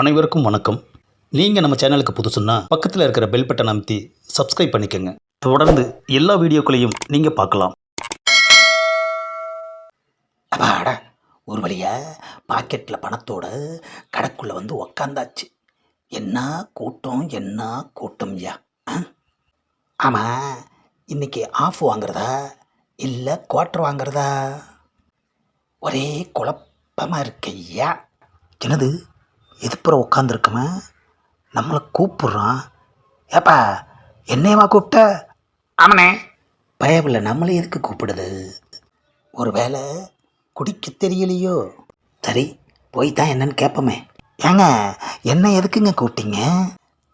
அனைவருக்கும் வணக்கம். நீங்கள் நம்ம சேனலுக்கு புதுசுன்னா பக்கத்தில் இருக்கிற பெல் பட்டன் அமைத்தி சப்ஸ்கிரைப் பண்ணிக்கோங்க. தொடர்ந்து எல்லா வீடியோக்களையும் நீங்கள் பார்க்கலாம். அப்பாடா ஒரு வழியா பாக்கெட்டில் பணத்தோட கடைக்குள்ளே வந்து உக்காந்தாச்சு. என்ன கூட்டம் என்ன கூட்டம் ஐயா ஆமாம் இன்றைக்கி ஆஃப் வாங்குறதா? இல்லை குவார்டர் வாங்குறதா? ஒரே குழப்பமாக இருக்கு ஐயா என்னது? எதுப்புறம் உட்காந்துருக்கமே நம்மளை கூப்பிட்றான். ஏப்பா என்னையவா கூப்பிட்ட? ஆமாண்ணே. பயபில்ல நம்மளை எதுக்கு கூப்பிடுது? ஒரு வேளை குடிக்க தெரியலையோ? சரி போய் தான் என்னன்னு கேட்போமே ஏங்க என்ன எதுக்குங்க கூப்பிட்டீங்க?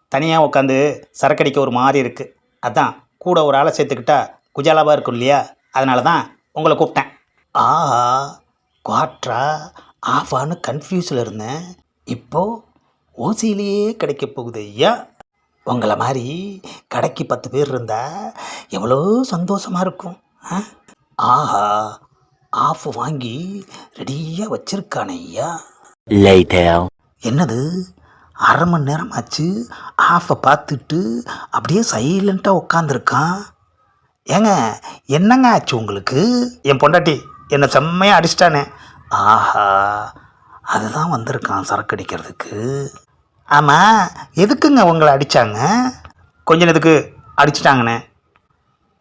தனியாக உட்காந்து சரக்கடிக்க ஒரு மாதிரி இருக்குது அதான் கூட ஒரு ஆளை சேர்த்துக்கிட்டா குஜாலாவாக இருக்கும் இல்லையா? அதனால தான் உங்களை கூப்பிட்டேன். ஆஹா குவாட்ரா ஆஃபான்னு கன்ஃபியூஸில் இருந்தேன். இப்போ ஓசியிலேயே கிடைக்க போகுது ஐயா. உங்களை மாதிரி கடைக்கு பத்து பேர் இருந்தால் எவ்வளோ சந்தோஷமாக இருக்கும்? ஆஹா ஆஃப் வாங்கி ரெடியாக வச்சிருக்கானே ஐயா. என்னது? அரை மணி நேரம் ஆச்சு ஆஃபை பார்த்துட்டு அப்படியே சைலண்ட்டாக உட்காந்துருக்கான் ஏங்க என்னங்க ஆச்சு உங்களுக்கு? என் பொண்டாட்டி என்னை செம்மையாக அடிச்சிட்டானே. ஆஹா அதுதான் வந்திருக்கான் சரக்கு அடிக்கிறதுக்கு ஆமாம் எதுக்குங்க உங்களை அடித்தாங்க கொஞ்ச நேரத்துக்கு அடிச்சிட்டாங்கண்ணே.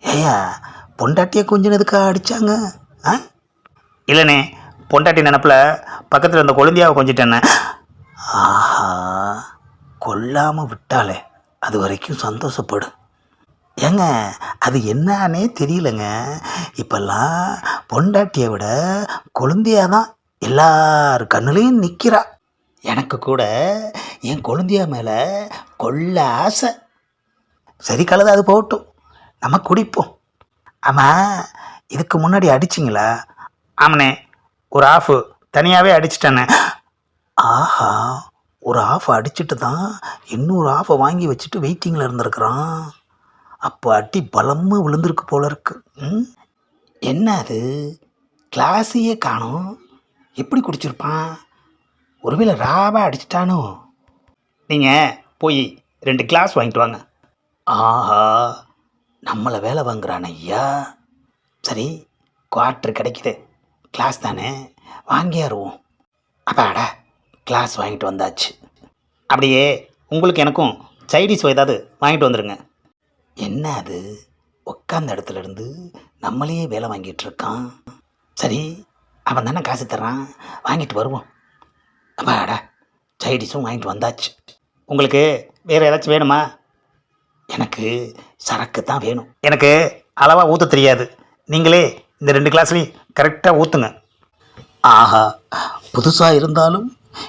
ஏயா பொண்டாட்டியை கொஞ்சினதுக்கா அடித்தாங்க ஆ? இல்லைண்ணே பொண்டாட்டி நினப்பில் பக்கத்தில் இருந்த கொழுந்தியாவை கொஞ்சிட்டேண்ணே. ஆஹா கொல்லாமல் விட்டாலே அது வரைக்கும் சந்தோஷப்படும். ஏங்க அது என்னன்னே தெரியலங்க. இப்போல்லாம் பொண்டாட்டியை விட கொழுந்தியா தான் எல்லார் கண்ணுலேயும் நிற்கிறா எனக்கு கூட என் கொழுந்தியா மேலே கொள்ள ஆசை. சரி கலது அது போகட்டும். நம்ம குடிப்போம். ஆமாம் இதுக்கு முன்னாடி அடிச்சிங்களா? ஆமனே ஒரு ஆஃபு தனியாகவே அடிச்சிட்டேனே ஆஹா ஒரு ஆஃப் அடிச்சிட்டு தான் இன்னொரு ஆஃபை வாங்கி வச்சுட்டு வெயிட்டிங்கில் இருந்திருக்கிறான். அப்போ அடி பலமாக விழுந்திருக்கு போல இருக்கு. என்ன அது? கிளாஸையே காணும். எப்படி குடிச்சிருப்பான்? ஒருவேளை ராவா அடிச்சிட்டானோ? நீங்கள் போய் ரெண்டு கிளாஸ் வாங்கிட்டு வாங்க. ஆஹா நம்மளை வேலை வாங்குறான் ஐயா. சரி குவார்ட்ரு கிடைக்குது. கிளாஸ் தானே? வாங்கியாருவோம் அப்பாடா கிளாஸ் வாங்கிட்டு வந்தாச்சு. அப்படியே உங்களுக்கு எனக்கும் சைடிஸ் ஏதாவது வாங்கிட்டு வந்துடுங்க என்ன அது? உட்காந்த இடத்துல இருந்து நம்மளையே வேலை வாங்கிட்டு இருக்கான். சரி அவன் தானே காசு தர்றான்? வாங்கிட்டு வருவோம். அப்பாடா சைடிஸும் வாங்கிட்டு வந்தாச்சு. உங்களுக்கு வேறு ஏதாச்சும் வேணுமா? எனக்கு சரக்கு தான் வேணும். எனக்கு அளவாக ஊற்ற தெரியாது. நீங்களே இந்த ரெண்டு கிளாஸ்லேயும் கரெக்டாக ஊற்றுங்க ஆஹா புதுசாக இருந்தாலும்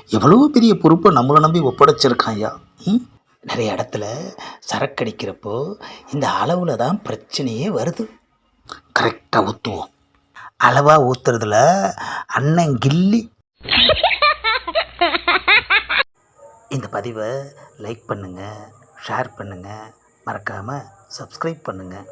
எவ்வளோ பெரிய பொறுப்பை நம்மளை நம்பி ஒப்படைச்சிருக்கான் ஐயா. ம்? நிறைய இடத்துல சரக்கு அடிக்கிறப்போ இந்த அளவில் தான் பிரச்சனையே வருது. கரெக்டாக ஊற்றுவோம் அளவாக ஊற்றுறதுல அண்ணன் கில்லி. இந்த பதிவை லைக் பண்ணுங்கள் ஷேர் பண்ணுங்கள் மறக்காமல் சப்ஸ்கிரைப் பண்ணுங்கள்